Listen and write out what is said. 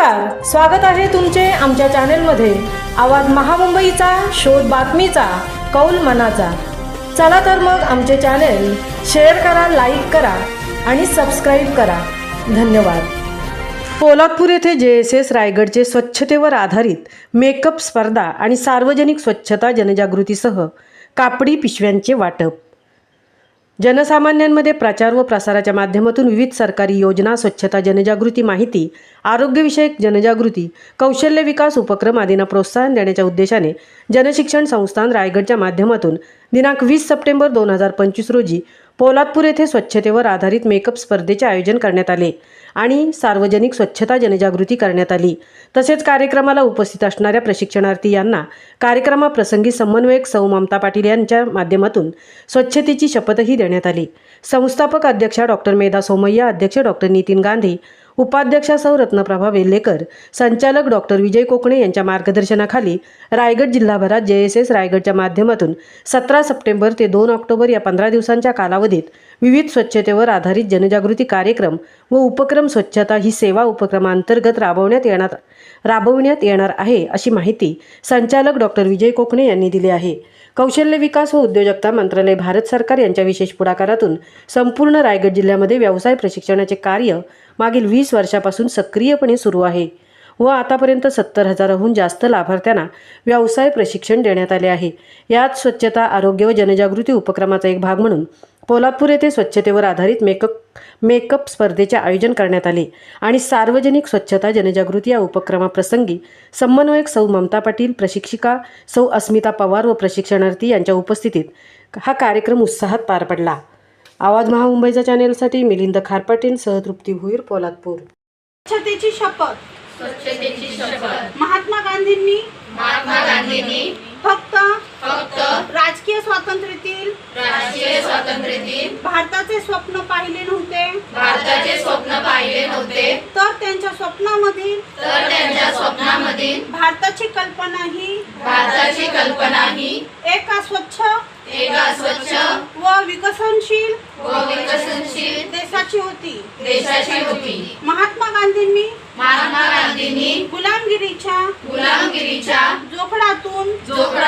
नमस्कार. स्वागत आहे तुमचे आमच्या चॅनेलमध्ये. आवाज महामुंबईचा शोध बातमीचा कौल मनाचा. चला तर मग आमचे चॅनेल शेअर करा लाईक करा आणि सबस्क्राईब करा. धन्यवाद. पोलादपूर येथे जे एस एस रायगडचे स्वच्छतेवर आधारित मेकअप स्पर्धा आणि सार्वजनिक स्वच्छता जनजागृतीसह कापडी पिशव्यांचे वाटप. जनसामान्यांमध्ये प्रचार व प्रसाराच्या माध्यमातून विविध सरकारी योजना स्वच्छता जनजागृती माहिती आरोग्यविषयक जनजागृती कौशल्य विकास उपक्रम आदींना प्रोत्साहन देण्याच्या उद्देशाने जनशिक्षण संस्थान रायगडच्या माध्यमातून दिनांक वीस सप्टेंबर दोन हजार पंचवीस रोजी पोलादपूर येथे स्वच्छतेवर आधारित मेकअप स्पर्धेचे आयोजन करण्यात आले आणि सार्वजनिक स्वच्छता जनजागृती करण्यात आली. तसेच कार्यक्रमाला उपस्थित असणाऱ्या प्रशिक्षणार्थी यांना कार्यक्रमाप्रसंगी समन्वयक सौ. ममता पाटील यांच्या माध्यमातून स्वच्छतेची शपथही देण्यात आली. संस्थापक अध्यक्षा डॉक्टर मेधा सोमय्या अध्यक्ष डॉक्टर नितीन गांधी उपाध्यक्षा सौ रत्नप्रभा वेल्लेकर संचालक डॉक्टर विजय कोकणे यांच्या मार्गदर्शनाखाली रायगड जिल्हाभरात जे एस एस रायगडच्या माध्यमातून सतरा सप्टेंबर ते दोन ऑक्टोबर या पंधरा दिवसांच्या कालावधीत विविध स्वच्छतेवर आधारित जनजागृती कार्यक्रम व उपक्रम स्वच्छता ही सेवा उपक्रमांतर्गत राबवण्यात येणार राबविण्यात येणार आहे अशी माहिती संचालक डॉक्टर विजय कोकणे यांनी दिली आहे. कौशल्य विकास व उद्योजकता मंत्रालय भारत सरकार यांच्या विशेष पुढाकारातून संपूर्ण रायगड जिल्ह्यामध्ये व्यवसाय प्रशिक्षणाचे कार्य मागील वीस वर्षापासून सक्रियपणे सुरू आहे व आतापर्यंत सत्तर हजाराहून जास्त लाभार्थ्यांना व्यवसाय प्रशिक्षण देण्यात आले आहे. यात स्वच्छता आरोग्य व जनजागृती उपक्रमाचा एक भाग म्हणून पोलादपूर येथे स्वच्छतेवर आधारित मेकअप मेकअप स्पर्धेचे आयोजन करण्यात आले आणि सार्वजनिक स्वच्छता जनजागृती या उपक्रमाप्रसंगी समन्वयक सौ ममता पाटील प्रशिक्षिका सौ अस्मिता पवार व प्रशिक्षणार्थी यांच्या उपस्थितीत हा कार्यक्रम उत्साहात पार पडला. आवाज महामुंबईच्या चॅनेलसाठी मिलिंद खारपाटील सहतृप्ती भुईर पोलादपूर. स्वच्छतेची शपथ. स्वच्छतेची शपथ. महात्मा गांधींनी महात्मा गांधींनी फक्त फक्त राजकीय स्वातंत्र्यातील राष्ट्रीय स्वातंत्र्यातील भारताचे स्वप्न पाहिले नव्हते. भारताचे स्वप्न पाहिले नव्हते. तर त्यांच्या स्वप्नामधील तर त्यांच्या स्वप्नामधील भारताची कल्पना ही भारताची कल्पना ही एका स्वच्छ एका स्वच्छ व विकसनशील व विकसनशील देशाची होती. देशाची होती. महात्मा गांधींनी महात्मा गांधींनी गुलामगिरीच्या गुलामगिरीच्या जोखडातून जोखडातून